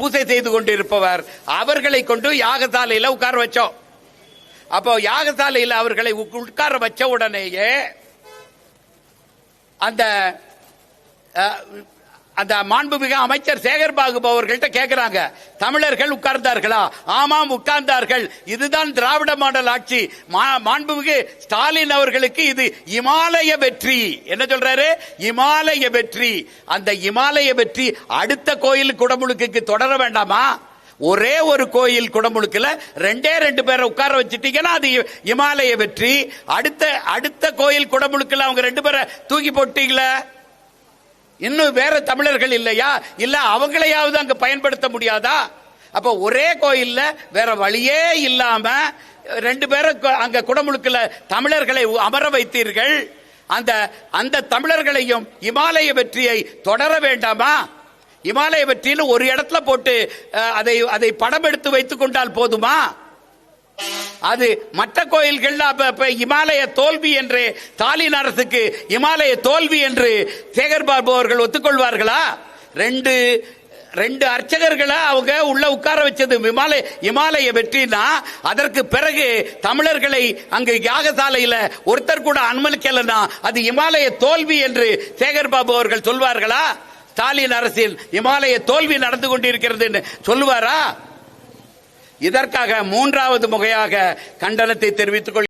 பூசை செய்து கொண்டிருப்பவர். அவர்களை கொண்டு யாகசாலையில உட்கார வச்சோம். அப்போ யாகசாலையில் அவர்களை உட்கார வச்ச உடனேயே அந்த அந்த மாண்புமிகு அமைச்சர் சேகர் பாபு அவர்கள்ட்ட கேட்கிறாங்க தமிழர்கள் உட்கார்ந்தார்களா? ஆமாம் உட்கார்ந்தார்கள். இதுதான் திராவிட மாடல் ஆட்சி. மா- மாண்புமிகு ஸ்டாலின் அவர்களுக்கு இது இமாலய வெற்றி. என்ன சொல்றாரு? இமாலய வெற்றி. அந்த இமாலய வெற்றி அடுத்த கோயில் குடமுழுக்குக்கு தொடர வேண்டாமா? ஒரே ஒரு கோயில் குடமுழுக்கில் ரெண்டே ரெண்டு பேரை உட்கார வச்சுட்டீங்கன்னா அது இமாலய வெற்றி. அடுத்த அடுத்த கோயில் குடமுழுக்கில் அவங்க ரெண்டு பேரை தூக்கி போட்டீங்களே? இன்னும் வேற தமிழர்கள் இல்லையா? இல்ல அவங்களையாவது அங்க பயன்படுத்த முடியாதா? அப்ப ஒரே கோயில்ல வேற வழியே இல்லாம ரெண்டு பேரும் கு- அங்க குடமுழுக்கில் தமிழர்களை அமர வைத்தீர்கள். அந்த அந்த தமிழர்களையும் இமாலய வெற்றியை தொடர வேண்டாமா? இமாலய வெற்றியில் ஒரு இடத்துல போட்டு அதை அதை படம் எடுத்து வைத்துக் கொண்டால் போதுமா? அது மற்ற கோயில்கள் அப்ப இமாலய தோல்வி என்று ஸ்டாலின் அரசுக்கு இமாலய தோல்வி என்று சேகர் பாபு அவர்கள் ஒத்துக்கொள்வார்களா? ரெண்டு ரெண்டு அர்ச்சகர்களை அவங்க உள்ள உட்கார வச்சது இமாலய இமாலய வெற்றினா அதற்கு பிறகு தமிழர்களை அங்கு யாகசாலையில ஒருத்தர் கூட அனுமதிக்கலன்னா அது இமாலய தோல்வி என்று சேகர் பாபு அவர்கள் சொல்வார்களா? ஸ்டாலின் அரசில் இமாலய தோல்வி நடந்து கொண்டிருக்கிறது என்று சொல்லுவாரா? இதற்காக மூன்றாவது முறையாக கண்டனத்தை தெரிவித்துக் கொள்